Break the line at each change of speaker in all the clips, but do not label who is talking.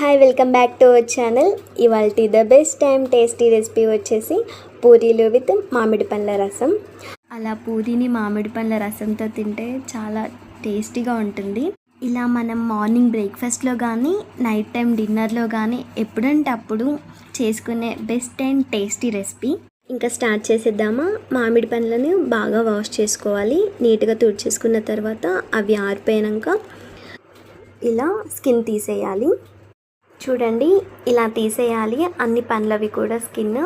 Hi welcome back to our channel ఇవాళ the best time tasty recipe వచ్చేసి పూరీలు with మామిడి పండ్ల రసం. అలా పూరీని మామిడి పండ్ల రసంతో తింటే చాలా టేస్టీగా ఉంటుంది. ఇలా మనం మార్నింగ్ బ్రేక్ఫాస్ట్లో కానీ నైట్ టైం డిన్నర్లో కానీ ఎప్పుడంటే అప్పుడు చేసుకునే బెస్ట్ అండ్ టేస్టీ రెసిపీ ఇంకా స్టార్ట్ చేసేద్దామా? మామిడి పండ్లను బాగా వాష్ చేసుకోవాలి. నీట్గా తుడిచేసుకున్న తర్వాత అవి ఆరిపోయాక ఇలా స్కిన్ తీసేయాలి. చూడండి ఇలా తీసేయాలి. అన్ని పండ్లవి కూడా స్కిన్.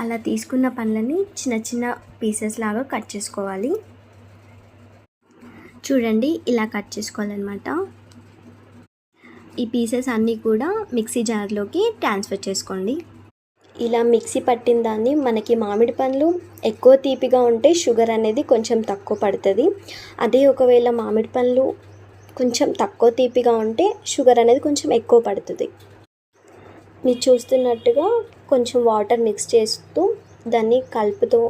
అలా తీసుకున్న పండ్లని చిన్న చిన్న పీసెస్ లాగా కట్ చేసుకోవాలి. చూడండి ఇలా కట్ చేసుకోవాలన్నమాట. ఈ పీసెస్ అన్నీ కూడా మిక్సీ జార్లోకి ట్రాన్స్ఫర్ చేసుకోండి. ఇలా మిక్సీ పట్టిన దాన్ని మనకి మామిడి పండ్లు ఎక్కువ తీపిగా ఉంటే షుగర్ అనేది కొంచెం తక్కువ పడుతుంది. అదే ఒకవేళ మామిడి పండ్లు కొంచెం తక్కువ తీపిగా ఉంటే షుగర్ అనేది కొంచెం ఎక్కువ పడుతుంది. మీరు చూస్తున్నట్టుగా కొంచెం వాటర్ మిక్స్ చేస్తూ దాన్ని కలుపుతో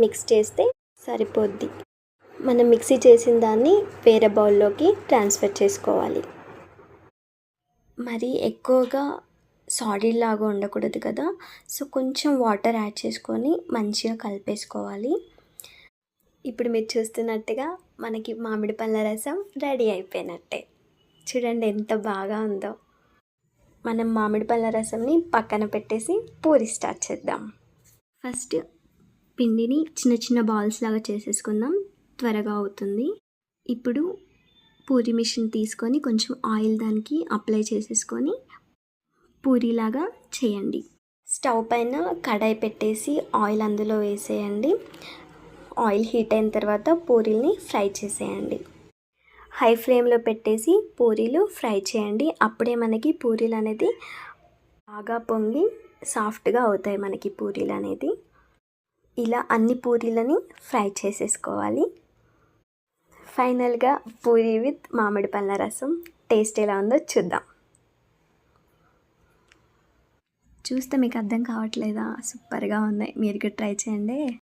మిక్స్ చేస్తే సరిపోద్ది. మనం మిక్సీ చేసిన దాన్ని వేరే బౌల్లోకి ట్రాన్స్ఫర్ చేసుకోవాలి. మరి ఎక్కువగా సాలిడ్ లాగా ఉండకూడదు కదా. సో కొంచెం వాటర్ యాడ్ చేసుకొని మంచిగా కలిపేసుకోవాలి. ఇప్పుడు మీరు చూస్తున్నట్టుగా మనకి మామిడి పళ్ళ రసం రెడీ అయిపోయినట్టే. చూడండి ఎంత బాగా ఉందో. మనం మామిడి పళ్ళ రసంని పక్కన పెట్టేసి పూరి స్టార్ట్ చేద్దాం. ఫస్ట్ పిండిని చిన్న చిన్న బాల్స్ లాగా చేసేసుకుందాం. త్వరగా అవుతుంది. ఇప్పుడు పూరి మిషన్ తీసుకొని కొంచెం ఆయిల్ దానికి అప్లై చేసేసుకొని పూరిలాగా చేయండి. స్టవ్ పైన కడాయి పెట్టేసి ఆయిల్ అందులో వేసేయండి. ఆయిల్ హీట్ అయిన తర్వాత పూరీల్ని ఫ్రై చేసేయండి. హై ఫ్లేమ్లో పెట్టేసి పూరీలు ఫ్రై చేయండి. అప్పుడే మనకి పూరీలు అనేది బాగా పొంగి సాఫ్ట్గా అవుతాయి మనకి పూరీలు అనేది. ఇలా అన్ని పూరీలని ఫ్రై చేసేసుకోవాలి. ఫైనల్గా పూరీ విత్ మామిడి పళ్ళ రసం. టేస్ట్ ఎలా ఉందో చూద్దాం. చూస్తే మీకు అర్థం కావట్లేదా? సూపర్గా ఉన్నాయి. మీరు కూడా ట్రై చేయండి.